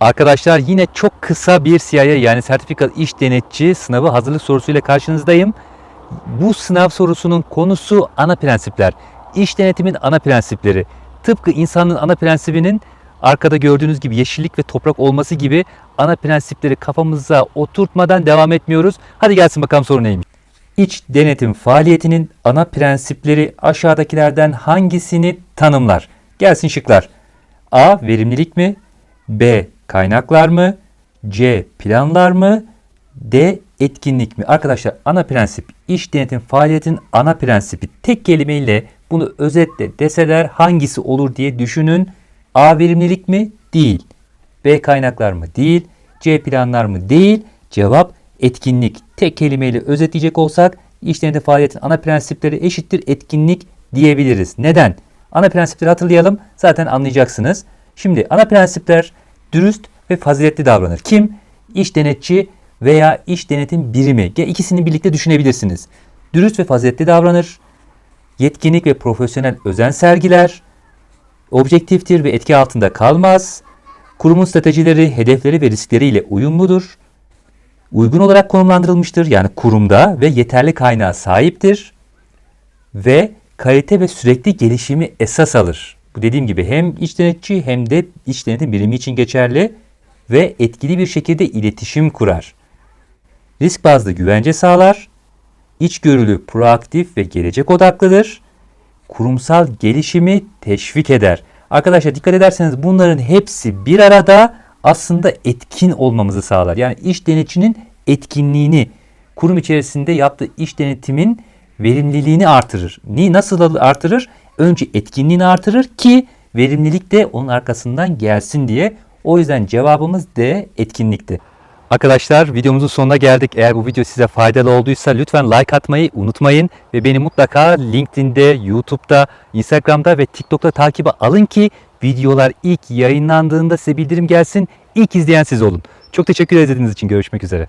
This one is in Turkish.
Arkadaşlar yine çok kısa bir CIA yani sertifikalı iş denetçi sınavı hazırlık sorusuyla karşınızdayım. Bu sınav sorusunun konusu ana prensipler. İş denetimin ana prensipleri. Tıpkı insanın ana prensibinin arkada gördüğünüz gibi yeşillik ve toprak olması gibi ana prensipleri kafamıza oturtmadan devam etmiyoruz. Hadi gelsin bakalım soru neymiş. İç denetim faaliyetinin ana prensipleri aşağıdakilerden hangisini tanımlar? Gelsin şıklar. A. Verimlilik mi? B. Kaynaklar mı? C. Planlar mı? D. Etkinlik mi? Arkadaşlar ana prensip iş denetim faaliyetin ana prensibi tek kelimeyle bunu özetle deseler hangisi olur diye düşünün. A. Verimlilik mi? Değil. B. Kaynaklar mı? Değil. C. Planlar mı? Değil. Cevap etkinlik. Tek kelimeyle özetleyecek olsak iş denetim faaliyetin ana prensipleri eşittir etkinlik diyebiliriz. Neden? Ana prensipleri hatırlayalım. Zaten anlayacaksınız. Şimdi ana prensipler dürüst ve faziletli davranır. Kim? İş denetçi veya iş denetim birimi. Ya ikisini birlikte düşünebilirsiniz. Dürüst ve faziletli davranır. Yetkinlik ve profesyonel özen sergiler. Objektiftir ve etki altında kalmaz. Kurumun stratejileri, hedefleri ve riskleriyle uyumludur. Uygun olarak konumlandırılmıştır yani kurumda ve yeterli kaynağa sahiptir. Ve kalite ve sürekli gelişimi esas alır. Bu dediğim gibi hem iç denetçi hem de iç denetim birimi için geçerli ve etkili bir şekilde iletişim kurar. Risk bazlı güvence sağlar. İçgörülü, proaktif ve gelecek odaklıdır. Kurumsal gelişimi teşvik eder. Arkadaşlar dikkat ederseniz bunların hepsi bir arada aslında etkin olmamızı sağlar. Yani iş denetçinin etkinliğini, kurum içerisinde yaptığı iş denetimin verimliliğini artırır. Ni nasıl artırır? Önce etkinliğini artırır ki verimlilik de onun arkasından gelsin diye. O yüzden cevabımız D etkinlikti. Arkadaşlar videomuzun sonuna geldik. Eğer bu video size faydalı olduysa lütfen like atmayı unutmayın. Ve beni mutlaka LinkedIn'de, YouTube'da, Instagram'da ve TikTok'ta takibe alın ki videolar ilk yayınlandığında size bildirim gelsin. İlk izleyen siz olun. Çok teşekkür ederiz için görüşmek üzere.